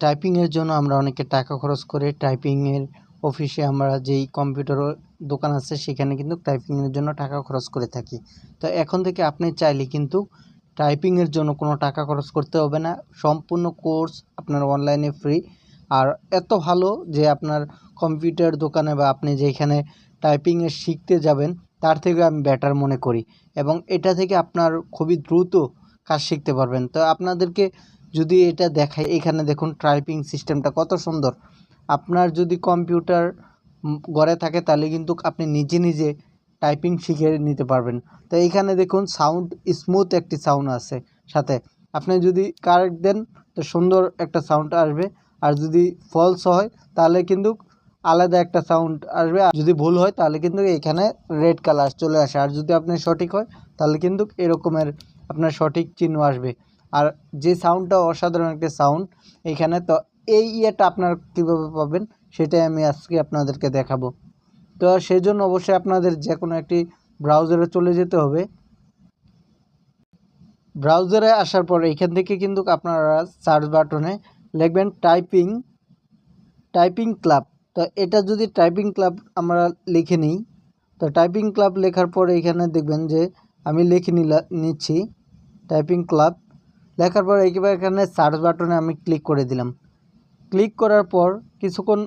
টাইপিংয়ের জন্য আমরা অনেকে টাকা খরচ করে টাইপিংয়ের অফিসে আমরা যেই কম্পিউটার দোকান আছে, সেখানে কিন্তু টাইপিংয়ের জন্য টাকা খরচ করে থাকি। তো এখন থেকে আপনি চাইলে কিন্তু টাইপিংয়ের জন্য কোনো টাকা খরচ করতে হবে না। সম্পূর্ণ কোর্স আপনার অনলাইনে ফ্রি আর এত ভালো যে আপনার কম্পিউটার দোকানে বা আপনি যেখানে টাইপিংয়ে শিখতে যাবেন, তার থেকে আমি বেটার মনে করি। এবং এটা থেকে আপনার খুবই দ্রুত কাজ শিখতে পারবেন। তো আপনাদেরকে যদি এটা দেখাই, এখানে দেখুন টাইপিং সিস্টেমটা কত সুন্দর। আপনার যদি কম্পিউটার গড়ে থাকে, তাহলে কিন্তু আপনি নিজে নিজে টাইপিং শিখে নিতে পারবেন। তো এইখানে দেখুন সাউন্ড স্মুথ একটি সাউন্ড আছে সাথে। আপনি যদি কারেক্ট দেন, তো সুন্দর একটা সাউন্ড আসবে। আর যদি ফলস হয়, তাহলে কিন্তু আলাদা একটা সাউন্ড আসবে। আর যদি ভুল হয়, তাহলে কিন্তু এখানে রেড কালার চলে আসে। আর যদি আপনি সঠিক হয়, তাহলে কিন্তু এরকমের আপনার সঠিক চিহ্ন আসবে। আর যে সাউন্ডটা অসাধারণ একটা সাউন্ড এখানে তো এই ইয়েটা আপনার কীভাবে পাবেন, সেটাই আমি আজকে আপনাদেরকে দেখাবো। তো সেই জন্য অবশ্যই আপনাদের যে কোনো একটি ব্রাউজারে চলে যেতে হবে। ব্রাউজারে আসার পর এখান থেকে কিন্তু আপনারা সার্চ বাটনে লিখবেন টাইপিং টাইপিং ক্লাব তো এটা যদি টাইপিং ক্লাব আমরা লিখে নিই, তো টাইপিং ক্লাব লেখার পরে এখানে দেখবেন যে আমি লিখে নিচ্ছি টাইপিং ক্লাব লেখার পর একেবারে এখানে সার্চ বাটনে আমি ক্লিক করে দিলাম। ক্লিক করার পর কিছুক্ষণ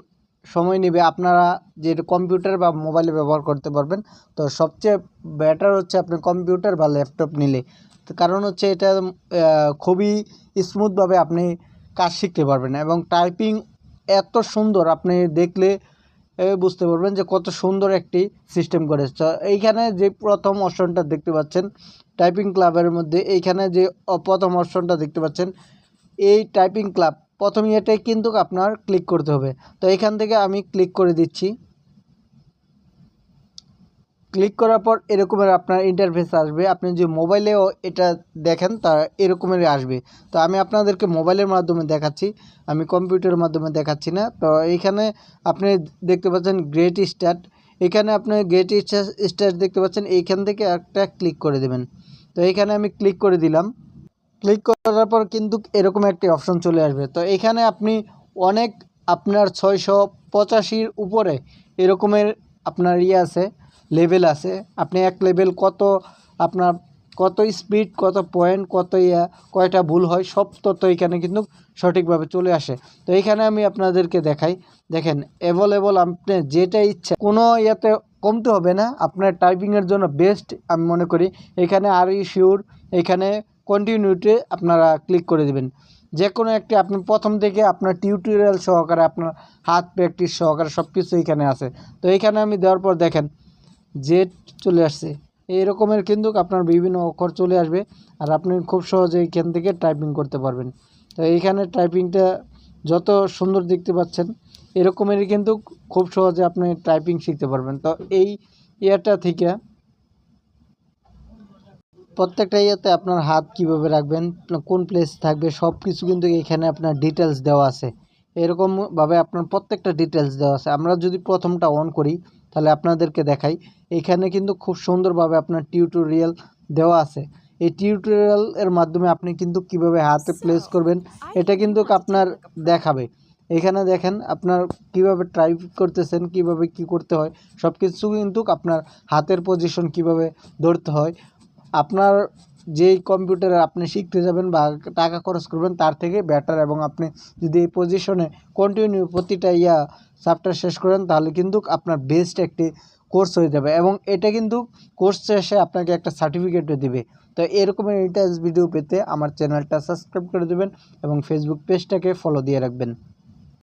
সময় নেবে আপনারা যে কম্পিউটার বা মোবাইলে ব্যবহার করতে পারবেন। তো সবচেয়ে বেটার হচ্ছে আপনি কম্পিউটার বা ল্যাপটপ নিলে। কারণ হচ্ছে এটা খুবই স্মুথভাবে আপনি কাজ শিখতে পারবেন এবং টাইপিং এত সুন্দর, আপনি দেখলে বুঝতে পারবেন যে কত সুন্দর একটি সিস্টেম করে এইখানে যে প্রথম অপশনটা দেখতে পাচ্ছেন টাইপিং ক্লাবের মধ্যে এইখানে যে প্রথম অপশনটা দেখতে পাচ্ছেন, এই টাইপিং ক্লাব প্রথম ইয়েটাই কিন্তু আপনার ক্লিক করতে হবে। তো এখান থেকে আমি ক্লিক করে দিচ্ছি। ক্লিক করার পর এরকমের আপনার ইন্টারফেস আসবে। আপনি যে মোবাইলেও এটা দেখেন, তা এরকমেরই আসবে। তো আমি আপনাদেরকে মোবাইলের মাধ্যমে দেখাচ্ছি। আমি কম্পিউটারের মাধ্যমে দেখাচ্ছি না। তো এইখানে আপনি দেখতে পাচ্ছেন গ্রেট স্টার্ট এখানে আপনি গ্রেট স্টার্ট দেখতে পাচ্ছেন। এইখান থেকে একটা ক্লিক করে দেবেন। তো এইখানে আমি ক্লিক করে দিলাম। ক্লিক করার পর কিন্তু এরকম একটি অপশন চলে আসবে। তো এখানে আপনি অনেক আপনার ছয়শো পঁচাশির উপরে এরকমের আপনার ইয়ে আছে। লেভেল আছে। আপনি এক লেভেল কত আপনার, কত স্পিড কত পয়েন্ট কত ইয়া, কয়টা ভুল হয়, সব তথ্য এখানে কিন্তু সঠিকভাবে চলে আসে। তো এইখানে আমি আপনাদেরকে দেখাই। দেখেন অ্যাভেলেবল আপনি যেটা ইচ্ছা, কোনো ইয়েতে কমতে হবে না। আপনার টাইপিংয়ের জন্য বেস্ট আমি মনে করি। এখানে আর ই শিওর এখানে কন্টিনিউতে আপনারা ক্লিক করে দেবেন। যে কোনো একটি, আপনি প্রথম থেকে আপনার টিউটোরিয়াল সহকারে আপনার হাত প্র্যাকটিস সহকারে সব কিছু এখানে আছে। তো এখানে আমি দেওয়ার পর দেখেন জেড চলে আসছে। এই রকমের কিন্তু আপনার বিভিন্ন অক্ষর চলে আসবে আর আপনি খুব সহজে এখান থেকে টাইপিং করতে পারবেন। তো এইখানে টাইপিংটা যত সুন্দর দেখতে পাচ্ছেন, এরকমেরই কিন্তু খুব সহজে আপনি টাইপিং শিখতে পারবেন। তো এই ইয়ারটা থেকে প্রত্যেকটা ইয়েতে আপনার হাত কীভাবে রাখবেন, কোন প্লেস থাকবে সব কিছু কিন্তু এখানে আপনার ডিটেলস দেওয়া আছে। এরকমভাবে আপনার প্রত্যেকটা ডিটেলস দেওয়া আছে। আমরা যদি প্রথমটা অন করি তাহলে আপনাদেরকে দেখাই। এখানে কিন্তু খুব সুন্দরভাবে আপনার টিউটোরিয়াল দেওয়া আছে। এই টিউটোরিয়াল এর মাধ্যমে আপনি কিন্তু কীভাবে হাতে প্লেস করবেন এটা কিন্তু আপনার দেখাবে। এখানে দেখেন আপনার কীভাবে টাইপ করতেছেন কীভাবে কি করতে হয় সব কিছু কিন্তু আপনার হাতের পজিশন কীভাবে ধরতে হয়। আপনার যেই কম্পিউটারে আপনি শিখতে যাবেন বা টাকা খরচ করবেন, তার থেকে বেটার এবং আপনি যদি এই পজিশনে কন্টিনিউ প্রতিটা ইয়া চ্যাপ্টার শেষ করেন, তাহলে কিন্তু আপনার বেস্ট একটি কোর্স হয়ে যাবে এবং এটা কিন্তু কোর্স শেষে আপনাকে একটা সার্টিফিকেটও দিবে। তো এরকমের ইন্টারেস্ট ভিডিও পেতে আমার চ্যানেলটা সাবস্ক্রাইব করে দেবেন এবং ফেসবুক পেজটাকে ফলো দিয়ে রাখবেন।